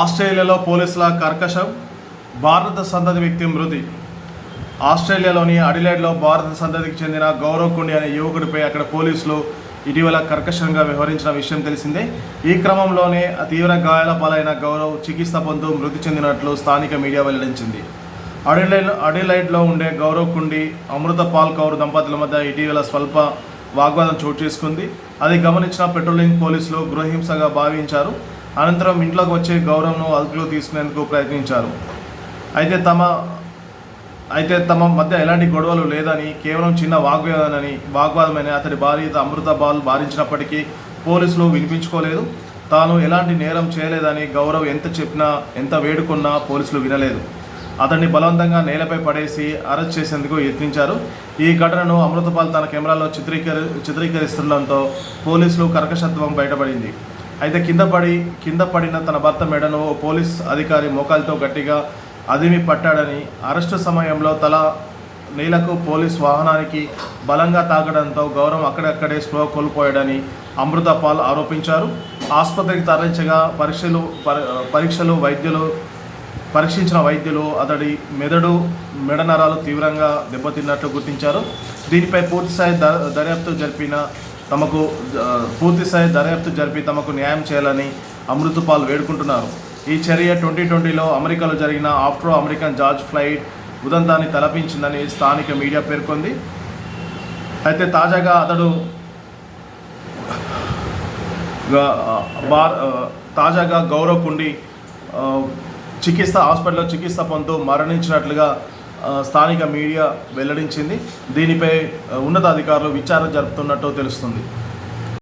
ఆస్ట్రేలియాలో పోలీసుల కర్కశం భారత సంతతి వ్యక్తి మృతి. ఆస్ట్రేలియాలోని అడిలైడ్లో భారత సంతతికి చెందిన గౌరవ్ కుండి అనే యువకుడిపై అక్కడ పోలీసులు ఇటీవల కర్కశంగా వ్యవహరించిన విషయం తెలిసిందే. ఈ క్రమంలోనే తీవ్ర గాయాల పాలైన గౌరవ్ చికిత్స పొందుతూ మృతి చెందినట్లు స్థానిక మీడియా వెల్లడించింది. అడిలైడ్ అడిలైడ్లో ఉండే గౌరవ్ కుండి అమృత పాల్ కౌర్ దంపతుల మధ్య ఇటీవల స్వల్ప వాగ్వాదం చోటు చేసుకుంది. అది గమనించిన పెట్రోలింగ్ పోలీసులు గృహహింసగా భావించారు. అనంతరం ఇంట్లోకి వచ్చే గౌరవ్ను అదుపులో తీసుకునేందుకు ప్రయత్నించారు. అయితే తమ అయితే తమ మధ్య ఎలాంటి గొడవలు లేదని కేవలం చిన్న వాగ్వాదనని వాగ్వాదమని అతడి భార్య అమృత బాల్ భారించినప్పటికీ పోలీసులు వినిపించుకోలేదు. తాను ఎలాంటి నేరం చేయలేదని గౌరవ్ ఎంత చెప్పినా ఎంత వేడుకున్నా పోలీసులు వినలేదు. అతన్ని బలవంతంగా నేలపై పడేసి అరెస్ట్ చేసేందుకు యత్నించారు. ఈ ఘటనను అమృతపాల్ తన కెమెరాలో చిత్రీకరి చిత్రీకరిస్తుండడంతో పోలీసులు కర్కశత్వం బయటపడింది. అయితే కింద పడి కింద పడిన తన భర్త మెడను ఓ పోలీస్ అధికారి మోకాలతో గట్టిగా అదిమి పట్టాడని అరెస్టు సమయంలో తల నీలకు పోలీస్ వాహనానికి బలంగా తాకడంతో గౌరవం అక్కడక్కడే స్పృహ కోల్పోయాడని అమృత పాల్ ఆరోపించారు. ఆసుపత్రికి తరలించగా పరీక్షలు పరీక్షలు వైద్యులు పరీక్షించిన వైద్యులు అతడి మెదడు మెడ నరాలు తీవ్రంగా దెబ్బతిన్నట్లు గుర్తించారు. దీనిపై పూర్తిస్థాయి ద- దర్యాప్తు జరిపిన తమకు పూర్తి పూర్తిస్థాయి దర్యాప్తు జరిపి తమకు న్యాయం చేయాలని అమృతపాల్ వేడుకుంటున్నారు. ఈ చర్య ట్వంటీ ట్వంటీలో అమెరికాలో జరిగిన ఆఫ్ట్రో అమెరికన్ జార్జ్ ఫ్లైట్ ఉదంతాన్ని తలపించిందని స్థానిక మీడియా పేర్కొంది. అయితే తాజాగా అతడు తాజాగా గౌరవ్ కుండి చికిత్స హాస్పిటల్లో చికిత్స పొందుతూ మరణించినట్లుగా స్థానిక మీడియా వెల్లడించింది. దీనిపై ఉన్నతాధికారులు విచారణ జరుపుతున్నట్టు తెలుస్తుంది.